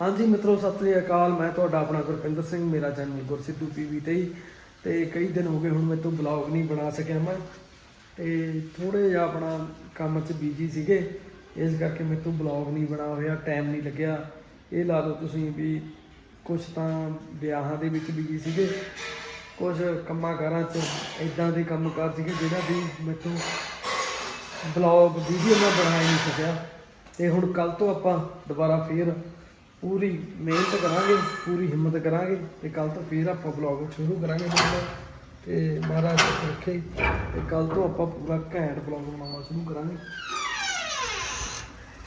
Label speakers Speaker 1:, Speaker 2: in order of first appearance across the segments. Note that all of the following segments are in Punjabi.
Speaker 1: ਹਾਂਜੀ ਮਿੱਤਰੋ, ਸਤਿ ਸ੍ਰੀ ਅਕਾਲ। ਮੈਂ ਤੁਹਾਡਾ ਆਪਣਾ ਗੁਰਪਿੰਦਰ ਸਿੰਘ, ਮੇਰਾ ਚੈਨਲ ਗੁਰਸਿੱਧੂ ਪੀਵੀ ਤੇ ਹੀ। ਤੇ ਕਈ ਦਿਨ ਹੋ ਗਏ ਹੁਣ ਮੇਰੇ ਤੋਂ ਬਲੌਗ ਨਹੀਂ ਬਣਾ ਸਕਿਆ ਮੈਂ। ਤੇ ਥੋੜੇ ਜਿਹਾ ਆਪਣਾ ਕੰਮ 'ਚ ਬਿਜ਼ੀ ਸੀਗੇ। ਇਸ ਕਰਕੇ ਮੇਰੇ ਤੋਂ ਬਲੌਗ ਨਹੀਂ ਬਣਾ ਹੋਇਆ ਟਾਈਮ ਨਹੀਂ ਲੱਗਿਆ। ਇਹ ਲਾ ਲਓ ਤੁਸੀਂ ਵੀ ਕੁਝ ਤਾਂ ਵਿਆਹਾਂ ਦੇ ਵਿੱਚ ਬਿਜ਼ੀ ਸੀਗੇ। ਕੁਝ ਕੰਮਾਂ ਕਾਰਾਂ 'ਚ ਇਦਾਂ ਦੇ ਕੰਮ ਕਾਰ ਸੀਗੇ ਜਿਹੜਾ ਵੀ ਮੈਨੂੰ ਬਲੌਗ ਵੀਡੀਓ ਮੈਂ ਬਣਾ ਹੀ ਨਹੀਂ ਸਕਿਆ। ਤੇ ਹੁਣ ਕੱਲ ਤੋਂ ਆਪਾਂ ਦੁਬਾਰਾ ਫੇਰ ਪੂਰੀ ਮਿਹਨਤ ਕਰਾਂਗੇ ਪੂਰੀ ਹਿੰਮਤ ਕਰਾਂਗੇ ਤੇ ਕੱਲ ਤੋਂ ਫੇਰ ਆਪਾਂ ਬਲੌਗ ਸ਼ੁਰੂ ਕਰਾਂਗੇ ਤੇ ਮਹਾਰਾਜ ਰੱਖੇ। ਤੇ ਕੱਲ ਤੋਂ ਆਪਾਂ ਪੂਰਾ ਘੈਂਟ ਬਲੌਗ ਬਣਾਉਣਾ ਸ਼ੁਰੂ ਕਰਾਂਗੇ।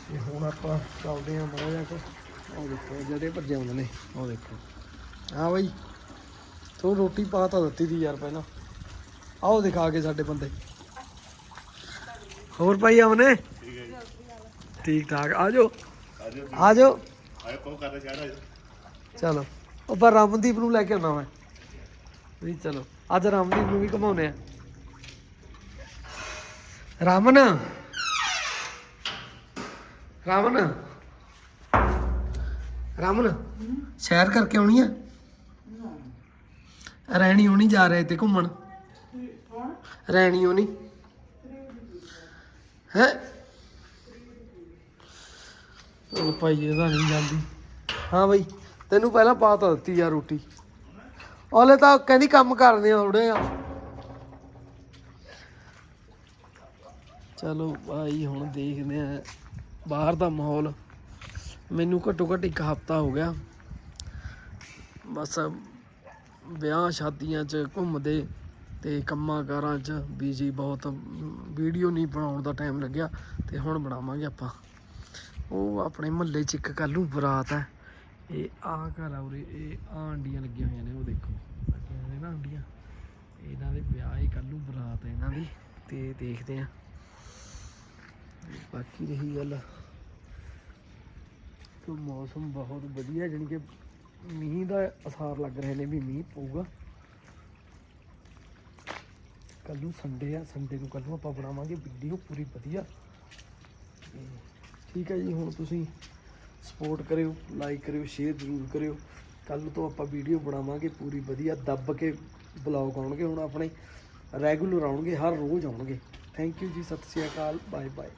Speaker 1: ਤੇ ਹੁਣ ਆਪਾਂ ਚੱਲਦੇ ਆਂ ਜਿਹਾ ਕੋ ਉਹ ਦੇਖੋ ਜਿਹੜੇ ਭੱਜੇ ਆਉਂਦੇ ਨੇ। ਉਹ ਦੇਖੋ। ਹਾਂ ਬਈ। ਤੂੰ ਰੋਟੀ ਪਾ ਤਾਂ ਦਿੱਤੀ ਦੀ ਯਾਰ ਪਹਿਲਾਂ। ਆਓ ਦਿਖਾ ਕੇ ਸਾਡੇ ਬੰਦੇ। ਹੋਰ ਭਾਈ ਆਵਨੇ ਠੀਕ ਠਾਕ ਆ ਜਾਓ। ਆ ਜਾਓ।
Speaker 2: ਆਏ ਕੋ ਕਰਦਾ ਚਾਹਦਾ
Speaker 1: ਚਲੋ। ਉਹ ਪਰ ਰਮਨਦੀਪ ਨੂੰ ਲੈ ਕੇ ਆਉਣਾ ਮੈਂ। ਵੀ ਚਲੋ ਅੱਜ ਰਮਨਦੀਪ ਨੂੰ ਵੀ ਘਮਾਉਨੇ ਆ। ਰਮਨ ਰਮਨ ਰਮਨ ਸੈਰ ਕਰਕੇ ਆਉਣੀ ਆ? ਰੈਣੀ ਹੋਣੀ ਜਾ ਰਹੇ ਤੇ ਘੁੰਮਣ। ਰੈਣੀ ਹੋਣੀ ਹੈ? ਉਹ ਭਾਈ ਇਹਦਾ ਨਹੀਂ ਜਾਂਦੀ। ਹਾਂ ਬਈ, ਤੈਨੂੰ ਪਹਿਲਾਂ ਪਾ ਤਾਂ ਦਿੱਤੀ ਆ ਰੋਟੀ। ਉਹਲੇ ਤਾਂ ਕਹਿੰਦੀ ਕੰਮ ਕਰਦੇ ਆ ਥੋੜੇ ਆ। ਚਲੋ ਭਾਈ, ਹੁਣ ਦੇਖਦੇ ਆ ਬਾਹਰ ਦਾ ਮਾਹੌਲ। ਮੈਨੂੰ ਘੱਟੋ ਘੱਟ ਇੱਕ ਹਫਤਾ ਹੋ ਗਿਆ। ਬਸ ਵਿਆਹ ਸ਼ਾਦੀਆਂ 'ਚ ਘੁੰਮਦੇ ਤੇ ਕੰਮਾਂ ਕਾਰਾਂ 'ਚ ਬੀਜੀ ਬਹੁਤ। ਵੀਡੀਓ ਨਹੀਂ ਬਣਾਉਣ ਦਾ ਟਾਈਮ ਲੱਗਿਆ ਤੇ ਹੁਣ ਬਣਾਵਾਂਗੇ ਆਪਾਂ। ਉਹ ਆਪਣੇ ਮਹੱਲੇ 'ਚ ਇੱਕ ਕੱਲ੍ਹ ਨੂੰ ਬਰਾਤ ਹੈ। ਇਹ ਆ ਘਰ ਆ ਉਰੇ, ਇਹ ਆਹ ਆਂਡੀਆਂ ਲੱਗੀਆਂ ਹੋਈਆਂ ਨੇ, ਉਹ ਦੇਖੋ। ਲੱਗੀਆਂ ਨੇ ਨਾ ਆਂਡੀਆਂ, ਇਹਨਾਂ ਦੇ ਵਿਆਹ ਹੀ ਕੱਲ੍ਹ ਨੂੰ ਬਰਾਤ ਹੈ ਇਹਨਾਂ ਦੀ, ਤੇ ਦੇਖਦੇ ਆ ਬਾਕੀ ਰਹੀ ਗੱਲ ਕਿ ਮੌਸਮ ਬਹੁਤ ਵਧੀਆ, ਜਾਣੀ ਕਿ ਮੀਂਹ ਦਾ ਅਸਾਰ ਲੱਗ ਰਹੇ ਨੇ ਵੀ ਮੀਂਹ ਪਊਗਾ। ਕੱਲ ਨੂੰ ਸੰਡੇ ਆ ਸੰਡੇ ਨੂੰ ਕੱਲ ਨੂੰ ਆਪਾਂ ਬਣਾਵਾਂਗੇ ਵੀਡੀਓ ਪੂਰੀ ਵਧੀਆ। ਠੀਕ ਹੈ ਜੀ, ਹੁਣ ਤੁਸੀਂ ਸਪੋਰਟ ਕਰਿਓ ਲਾਈਕ ਕਰਿਓ ਸ਼ੇਅਰ ਜ਼ਰੂਰ ਕਰਿਓ। ਕੱਲ ਤੋਂ ਆਪਾਂ ਵੀਡੀਓ ਬਣਾਵਾਂਗੇ ਪੂਰੀ ਵਧੀਆ, ਦੱਬ ਕੇ ਬਲੌਗ ਆਉਣਗੇ ਹੁਣ ਆਪਣੇ ਰੈਗੂਲਰ ਆਉਣਗੇ, ਹਰ ਰੋਜ਼ ਆਉਣਗੇ। ਥੈਂਕ ਯੂ ਜੀ, ਸਤਿ ਸ਼੍ਰੀ ਅਕਾਲ ਬਾਏ ਬਾਏ